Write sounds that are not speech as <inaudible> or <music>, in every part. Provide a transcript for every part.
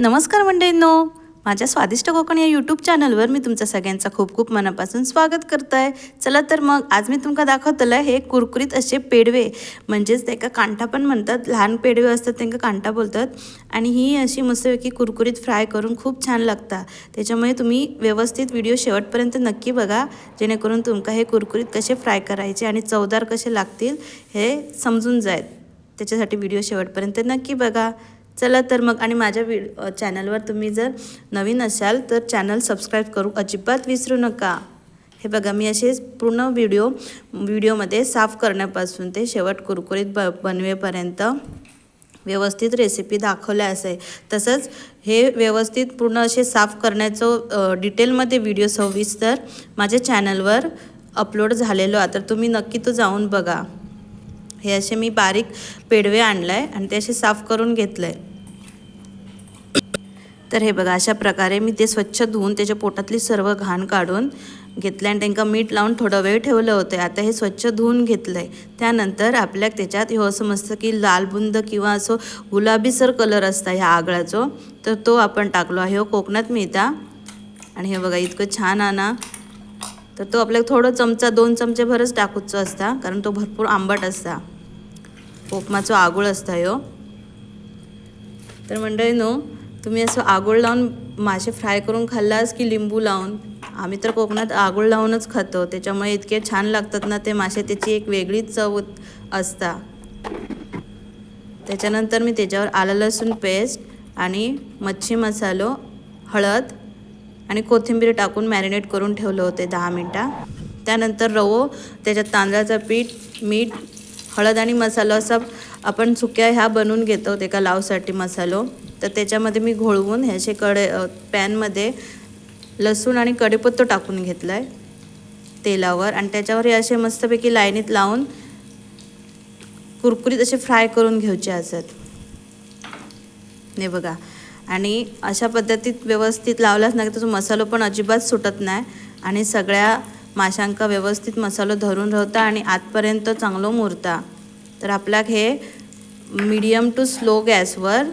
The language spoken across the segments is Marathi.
नमस्कार मंडळींनो. माझ्या स्वादिष्ट कोकण या यूट्यूब चॅनलवर मी तुमचं सगळ्यांचं खूप खूप मनापासून स्वागत करत आहे चला तर मग आज मी तुमका दाखवतलं हे कुरकुरीत असे पेडवे म्हणजेच त्याका कांठा पण म्हणतात लहान पेडवे असतात त्यांना कांठा बोलतात. आणि ही अशी मस्तपैकी कुरकुरीत फ्राय करून खूप छान लागतात. त्याच्यामुळे तुम्ही व्यवस्थित व्हिडिओ शेवटपर्यंत नक्की बघा. जेणेकरून तुमका हे कुरकुरीत कसे फ्राय करायचे आणि चवदार कसे लागतील हे समजून जाईल. त्याच्यासाठी व्हिडिओ शेवटपर्यंत नक्की बघा. चला तर मग आणि माझ्या वि चॅनलवर तुम्ही जर नवीन असाल तर चॅनल सबस्क्राईब करू अजिबात विसरू नका. हे बघा मी असेच पूर्ण व्हिडिओ व्हिडिओमध्ये साफ करण्यापासून ते शेवट कुरकुरीत ब बनवेपर्यंत व्यवस्थित रेसिपी दाखवल्या असे. तसंच हे व्यवस्थित पूर्ण असे साफ करण्याचं डिटेलमध्ये व्हिडिओ सविस्तर माझ्या चॅनलवर अपलोड झालेलो आहे. तर तुम्ही नक्की तो जाऊन बघा. हे असे मी बारीक पेडवे आणलं आहे आणि ते असे साफ करून घेतलं आहे तर हे बघा अशा प्रकारे मी ते स्वच्छ धुवून त्याच्या पोटातली सर्व घाण काढून घेतलं आणि त्यांना मीठ लावून थोडा वेळ ठेवलं होतं आता हे स्वच्छ धुवून घेतलं आहे त्यानंतर आपल्या त्याच्यात हो असं मस्त की लाल बुंद किंवा असं गुलाबीसर कलर असता ह्या आगळाचो तर तो आपण टाकलो आहे. हो कोकणात मिळता. आणि हे बघा इतकं छान आणा तर तो आपल्याला थोडं चमचा दोन चमचे भरच टाकूचं असता कारण तो भरपूर आंबट असता. कोकमाचं आगोळ असता हो तर मंडळी नो तुम्ही असं आगोळ लावून मासे फ्राय करून खाल्लास की लिंबू लावून? आम्ही तर कोकणात आगोळ लावूनच खातो. त्याच्यामुळे इतके छान लागतात ना ते मासे त्याची एक वेगळीच चव असता. त्याच्यानंतर मी त्याच्यावर आलं लसूण पेस्ट आणि मच्छी मसालो हळद आणि कोथिंबीर टाकून मॅरिनेट करून ठेवलं होते दहा मिनटा. त्यानंतर रवो त्याच्यात तांदळाचं पीठ मीठ हळद आणि मसालो असा आपण सुक्या ह्या बनवून घेतो ते का लावसाठी मसालो. तर त्याच्यामध्ये मी घोळवून ह्याचे कडे पॅनमध्ये लसूण आणि कढीपत्तो टाकून घेतला आहे तेलावर. आणि त्याच्यावर हे असे मस्तपैकी लाईनीत लावून कुरकुरीत असे फ्राय करून घ्यायचे असत नाही बघा. आणि अशा पद्धतीत व्यवस्थित लावलाच नाही त्याचा मसालो पण अजिबात सुटत नाही. आणि सगळ्या माशांका व्यवस्थित मसालो धरून राहता आणि आतपर्यंत चांगलं मुरता. तर आपल्याक हे मीडियम टू स्लो गॅसवर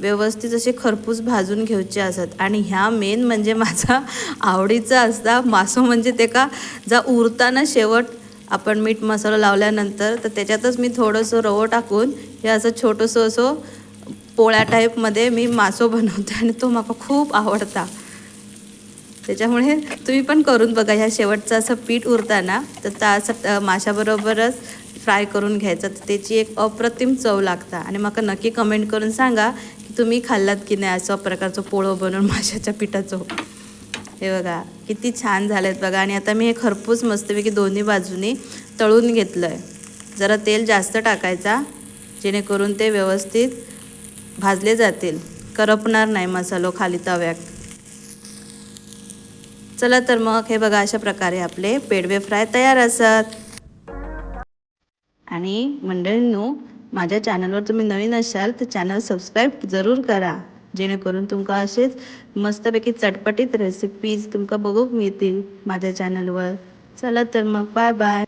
व्यवस्थित असे खरपूस भाजून घेऊचे असत. आणि ह्या मेन म्हणजे माझा आवडीचा असता मासो म्हणजे ते का जा उरताना शेवट आपण मीठ मसाला लावल्यानंतर तर त्याच्यातच मी थोडंसं रवं टाकून हे असं छोटंसं असं पोळ्या टाईपमध्ये मी मासो बनवते आणि तो मला खूप आवडता. त्याच्यामुळे तुम्ही पण करून बघा ह्या शेवटचं असं पीठ उरताना तर त्या असं माशाबरोबरच फ्राय करून घ्यायचा तर त्याची एक अप्रतिम चव लागता. आणि मला नक्की कमेंट करून सांगा की तुम्ही खाल्लात की नाही असं प्रकारचं पोळं बनवून <laughs> माशाच्या पिठाचं. हे बघा किती छान झाले आहेत बघा. आणि आता मी हे खरपूस मस्तपैकी दोन्ही बाजूनी तळून घेतलं आहे जरा तेल जास्त टाकायचा जेणेकरून ते व्यवस्थित भाजले जातील. करपणार नाही मसालो खाली तव्यात. चला तर मग हे बघा अशा प्रकारे आपले पेडवे फ्राय तयार असतात. आणि मंडळींनो माझ्या चॅनलवर तुम्ही नवीन असाल तर चॅनल सबस्क्राईब जरूर करा. जेणेकरून तुमका असेच मस्तपैकी चटपटीत रेसिपीज तुमका बघूक मिळतील माझ्या चॅनलवर चला तर मग बाय बाय